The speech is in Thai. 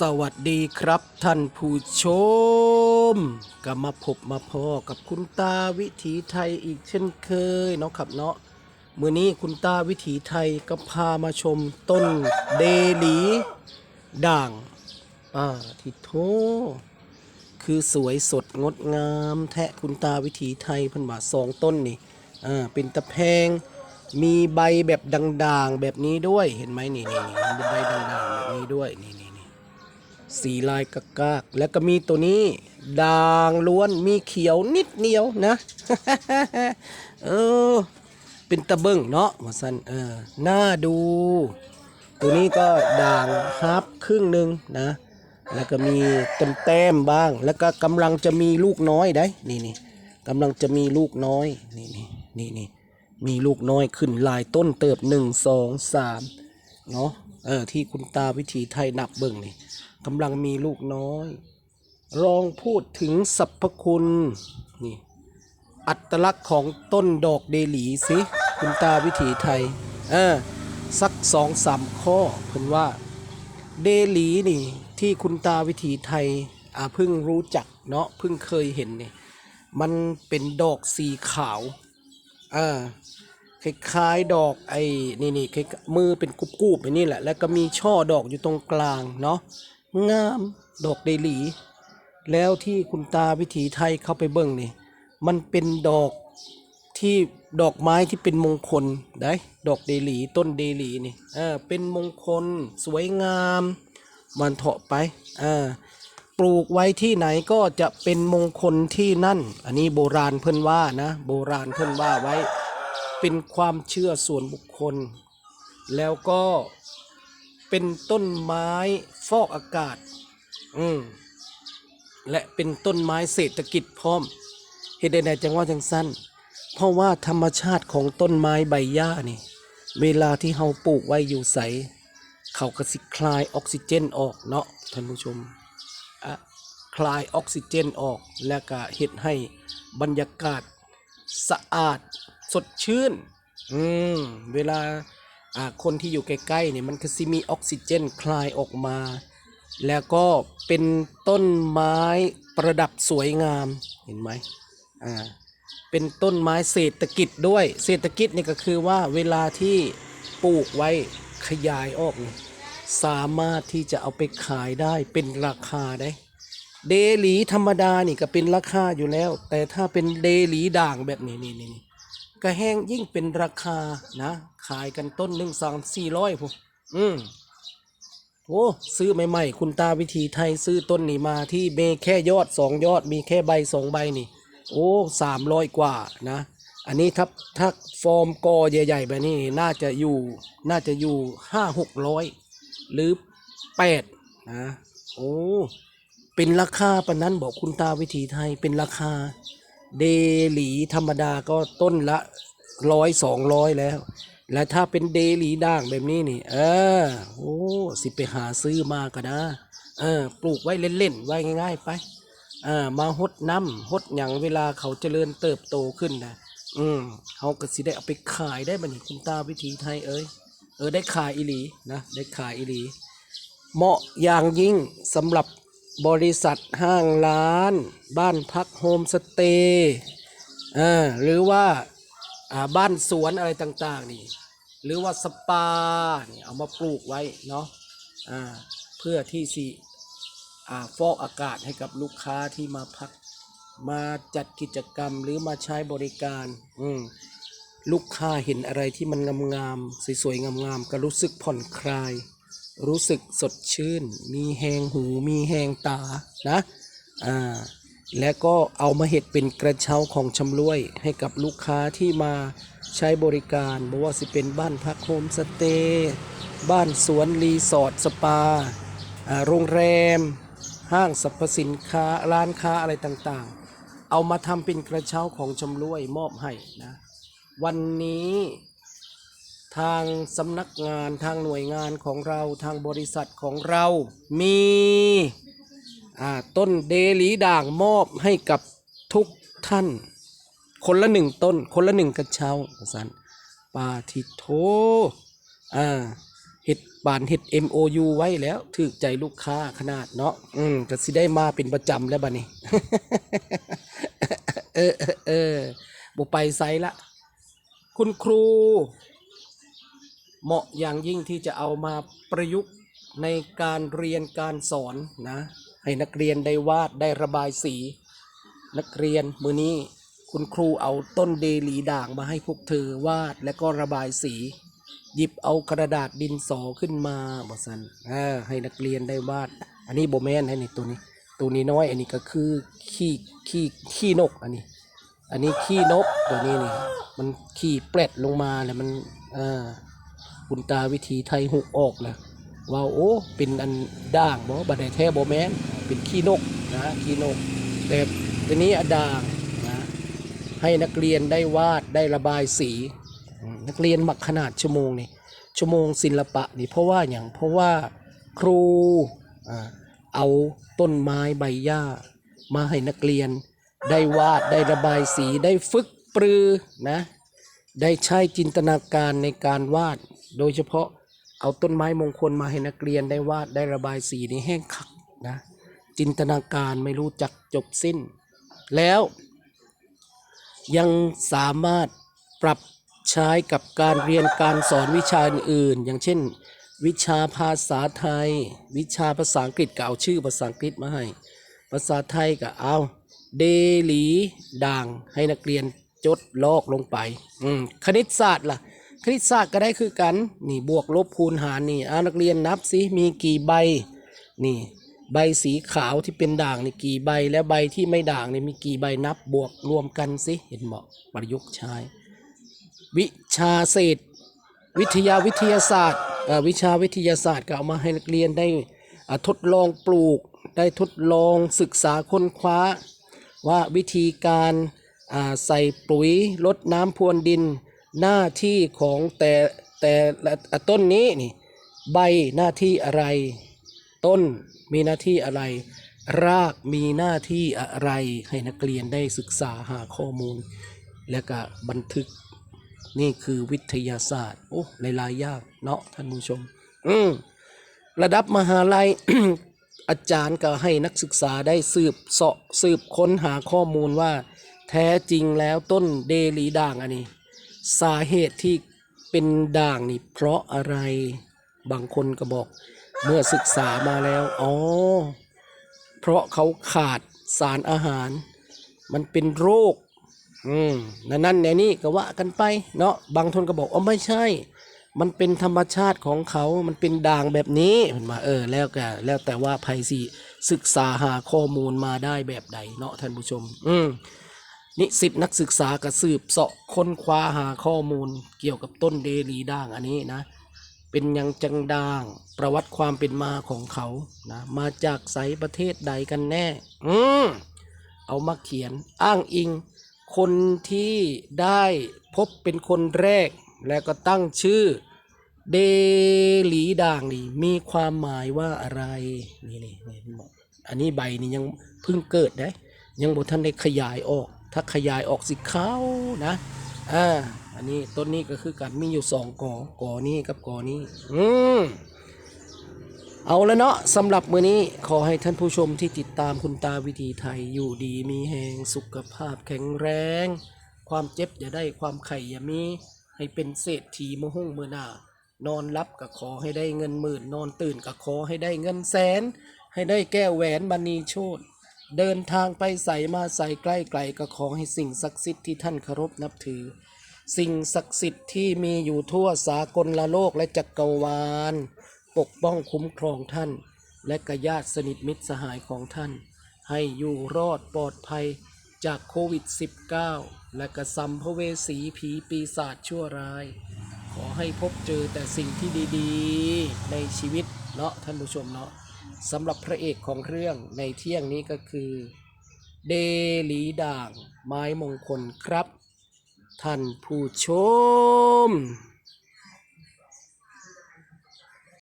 สวัสดีครับท่านผู้ชมก็มาพบมาพอกับคุณตาวิถีไทยอีกเช่นเคยเนาะครับเนาะมื้อนี้คุณตาวิถีไทยก็พามาชมต้นเดลี ด่างอ่าทิโทคือสวยสดงดงาม แทะคุณตาวิถีไทยพิ่นว่าสองต้นนี่อ่าเป็นตะแพงมีใบแบบด่างๆแบบนี้ด้วยเห็นไหมนี่นี่มีใบด่างๆแบบนี้ด้วยนี่นี่นี่ สีลายกะกากแล้วก็มีตัวนี้ด่างล้วนมีเขียวนิดเดียวนะ เออ เป็นตะเบิ้งเนาะว่าสันเออน่าดู ตัวนี้ก็ด่างฮับครึ่งหนึ่งนะ แล้วก็มีเต็มแต้มๆบ้าง แล้วก็กำลังจะมีลูกน้อยได้ นี่นี่กำลังจะมีลูกน้อย นี่นี่นี่นี่มีลูกน้อยขึ้นลายต้นเติบหนึ่งสองสามเนาะ เออ ที่คุณตาวิถีไทยนับเบิ่งนี่ กำลังมีลูกน้อยลองพูดถึงสรรพคุณนี่อัตลักษณ์ของต้นดอกเดหลีสิคุณตาวิถีไทยเออสักสองสามข้อเพิ่นว่าเดหลีนี่ที่คุณตาวิถีไทยอ่าเพิ่งรู้จักเนาะเพิ่งเคยเห็นนี่มันเป็นดอกสีขาวอ่าคล้ายๆดอกไอ้นี่นี่มือเป็นกุบๆอย่างนี้แหละ แล้วก็มีช่อดอกอยู่ตรงกลางเนาะ งามดอกเดลี แล้วที่คุณตาวิถีไทยเข้าไปเบิ่งนี่ มันเป็นดอกที่ดอกไม้ที่เป็นมงคลได้ดอกเดลีต้นเดลีนี่เออเป็นมงคลสวยงามมันเถาะไปอ่าปลูกไว้ที่ไหนก็จะเป็นมงคลที่นั่น อันนี้โบราณเพิ่นว่านะ โบราณเพิ่นว่าไว้ เป็นความเชื่อส่วนบุคคล แล้วก็ เป็นต้นไม้ฟอกอากาศ อืมและเป็นต้นไม้เศรษฐกิจพร้อมเหตุใดจังว่าจังสั้น เพราะว่าธรรมชาติของต้นไม้ใบหญ้านี่ เวลาที่เฮาปลูกไว้อยู่ใส เขาก็สิคลายออกซิเจนออกเนาะท่านผู้ชมอะคลายออกซิเจนออก แล้วก็เฮ็ดให้บรรยากาศสะอาดสดชื่น อืม เวลา คนที่อยู่ใกล้ๆเนี่ยมันก็สิมีออกซิเจนคลายออกมา แล้วก็เป็นต้นไม้ประดับสวยงามเห็นไหมอ่าเป็นต้นไม้เศรษฐกิจด้วย เศรษฐกิจนี่ก็คือว่าเวลาที่ปลูกไว้ขยายออก สามารถที่จะเอาไปขายได้เป็นราคาได้ เดลีธรรมดานี่ก็เป็นราคาอยู่แล้ว แต่ถ้าเป็นเดลีด่างแบบนี้นี่นี่ ก็แห้งยิ่งเป็นราคานะ ขายกันต้นหนึ่งสองสี่ร้อยพวกอืมโอ้ซื้อใหม่ๆ คุณตาวิธีไทยซื้อต้นนี้มาที่เมแค่ยอดสองยอด มีแค่ใบสองใบนี่ โอ้สามร้อยกว่านะ อันนี้ถ้าถ้าฟอร์มกอใหญ่ๆแบบนี้น่าจะอยู่น่าจะอยู่ห้าหกร้อยหรือแปดนะโอ้เป็นราคาปนนั้นบอกคุณตาวิถีไทยเป็นราคา เดหลีธรรมดาก็ต้นละร้อยสองร้อยแล้ว และถ้าเป็นเดหลีด่างแบบนี้นี่ เออโอ้สิไปหาซื้อมาก็นะเออปลูกไว้เล่นๆไว้ง่าย ๆ ไปอ่ามาหดน้ำหดหยังเวลาเขาเจริญเติบโตขึ้นนะอืมเขาก็สิได้เอาไปขายได้บัดนี้คุณตาวิถีไทยเอ้ยเออได้ขายอีหลีนะได้ขายอีหลี เหมาะอย่างยิ่งสำหรับ บริษัทห้างร้าน บ้านพักโฮมสเตย์อ่าหรือว่าอ่าบ้านสวนอะไรต่างๆนี่หรือว่าสปาเนี่ยเอามาปลูกไว้เนาะอ่าเพื่อที่สิอ่าฟอกอากาศให้กับลูกค้าที่มาพักมาจัดกิจกรรมหรือมาใช้บริการอืมลูกค้าเห็นอะไรที่มันงามๆสวยๆงามๆก็รู้สึกผ่อนคลาย รู้สึกสดชื่น มีแหงหู มีแหงตา นะ อ่า และก็เอามาเห็ดเป็นกระเช้าของชำร่วย ให้กับลูกค้าที่มาใช้บริการบ่ว่าสิเป็นบ้านพักโฮมสเตย์ บ้านสวนรีสอร์ทสปาอ่าโรงแรม ห้างสรรพสินค้า ร้านค้าอะไรต่างๆ เอามาทำเป็นกระเช้าของชำร่วยมอบให้นะ วันนี้ ทางสำนักงานทางหน่วยงานของเราทางบริษัทของเรา มีต้นเดลีด่างมอบให้กับทุกท่าน คนละหนึ่งต้น คนละหนึ่งกระเช้าสันปาทิโทอ่าเฮ็ดบานเฮ็ด MOU ไว้แล้วถูกใจลูกค้าขนาดเนาะอืมก็สิได้มาเป็นประจำแล้วบัดนี้ เออเออเออบ่ไปไสละ คุณครู เหมาะอย่างยิ่งที่จะเอามาประยุกต์ในการเรียนการสอนนะให้นักเรียนได้วาดได้ระบายสี นักเรียนมือนี้คุณครูเอาต้นเดลีด่างมาให้พวกเธอวาดและก็ระบายสี หยิบเอากระดาษดินสอขึ้นมาบอสันให้นักเรียนได้วาด อันนี้โบแมนให้นี่ตัวนี้ตัวนี้น้อย อันนี้ก็คือขี้ขี้ขี้นกอันนี้ อันนี้ขี้นกตัวนี้นี่มันขี้เปล็ดลงมาแล้วมันอ่า คุณตาวิธีไทยหุกออกแล้วว่าโอ้เป็นอันด่างบ่บัดได้แท้บ่แมนเป็นขี้นกนะขี้นก แต่ตัวนี้อะด่างนะให้นักเรียนได้วาดได้ระบายสี นักเรียนหมักขนาดชั่วโมงนี่ชั่วโมงศิลปะนี่เพราะว่าอย่างเพราะว่าครูเอาต้นไม้ใบหญ้า มาให้นักเรียน ได้วาดได้ระบายสีได้ฝึกปรือนะได้ใช้จินตนาการในการวาด โดยเฉพาะเอาต้นไม้มงคลมาให้นักเรียนได้วาดได้ระบายสีในแห้งคักนะจินตนาการไม่รู้จักจบสิ้น แล้วยังสามารถปรับใช้กับการเรียนการสอนวิชาอื่น อย่างเช่น วิชาภาษาไทย วิชาภาษาอังกฤษก็เอาชื่อภาษาอังกฤษมาให้ ภาษาไทยก็เอาเดลีด่างให้นักเรียนจดลอกลงไปคณิตศาสตร์ล่ะ คณิตศาสตร์ก็ได้คือกัน นี่บวกลบคูณหารนี่อานักเรียนนับสิมีกี่ใบ นี่ ใบสีขาวที่เป็นด่างนี่กี่ใบ แล้วใบที่ไม่ด่างนี่มีกี่ใบนับบวกรวมกันสิเห็นบอกประยุกต์ใช้ วิชาเศษ วิทยาวิทยาศาสตร์วิชาวิทยาศาสตร์ก็เอามาให้นักเรียนได้ทดลองปลูก ได้ทดลองศึกษาค้นคว้า ว่าวิธีการใส่ปุ๋ยลดน้ำพรวนดิน หน้าที่ของแต่แต่ละต้นนี้นี่ใบหน้าที่อะไร ต้นมีหน้าที่อะไร รากมีหน้าที่อะไรให้นักเรียนได้ศึกษาหาข้อมูล และก็บันทึกนี่คือวิทยาศาสตร์ โอ้หลายยางเนาะท่านผู้ชม อืมระดับมหาลัยอาจารย์ก็ให้นักศึกษาได้สืบเสาะสืบค้นหาข้อมูลว่า แท้จริงแล้วต้นเดลีด่างอันนี้ สาเหตุที่เป็นด่างนี่เพราะอะไร บางคนก็บอก เมื่อศึกษามาแล้วอ๋อเพราะเขาขาดสารอาหาร มันเป็นโรค อืมนั่นนั่นเนี่ยนี่ก็ว่ากันไป เนาะบางทนก็บอกอ๋อไม่ใช่ มันเป็นธรรมชาติของเขา มันเป็นด่างแบบนี้เห็นมาเออ แล้วก็แล้วแต่ว่าภัยสิศึกษาหาข้อมูลมาได้แบบใดเนาะท่านผู้ชม อืม นิสิตนักศึกษาก็สืบเสาะค้นคว้าหาข้อมูลเกี่ยวกับต้นเดลีด่างอันนี้นะ เป็นยังจังด่าง ประวัติความเป็นมาของเขานะมาจากไสประเทศใดกันแน่ อืมเอามาเขียนอ้างอิง คนที่ได้พบเป็นคนแรก แล้วก็ตั้งชื่อเดลีด่างนี่มีความหมายว่าอะไร นี่นี่นี่บอกอันนี้ใบนี่ยังเพิ่งเกิดนะยังบ่ทันได้ขยายออก ถ้าขยายออกสิเขานะอ่าอันนี้ต้นนี้ก็คือการมีอยู่สองกอกอนี้กับกอนี้อืมเอาแล้วเนาะสำหรับมือนี้ขอให้ท่านผู้ชมที่ติดตามคุณตาวิถีไทยอยู่ดีมีแหงสุขภาพแข็งแรง ความเจ็บอย่าได้ความไข่อย่ามี ให้เป็นเศรษฐีมหุ่งมือหน้านอนรับก็ขอให้ได้เงินหมื่น นอนตื่นก็ขอให้ได้เงินแสน ให้ได้แก้วแหวนบันีโชต เดินทางไปใส่มาใส่ใกล้ไกลก็ขอให้สิ่งศักดิ์สิทธิ์ที่ท่านเคารพนับถือ สิ่งศักดิ์สิทธิ์ที่มีอยู่ทั่วสากลละโลกและจักรวาล ปกป้องคุ้มครองท่าน และกญาติสนิทมิตรสหายของท่าน ให้อยู่รอดปลอดภัยจากโควิด -19 และกระสัมภเวสีผีปีศาจชั่วร้าย ขอให้พบเจอแต่สิ่งที่ดีๆ ในชีวิตเนาะท่านผู้ชมเนาะ สำหรับพระเอกของเรื่องในเที่ยงนี้ก็คือ เดลีด่าง ไม้มงคลครับ ท่านผู้ชม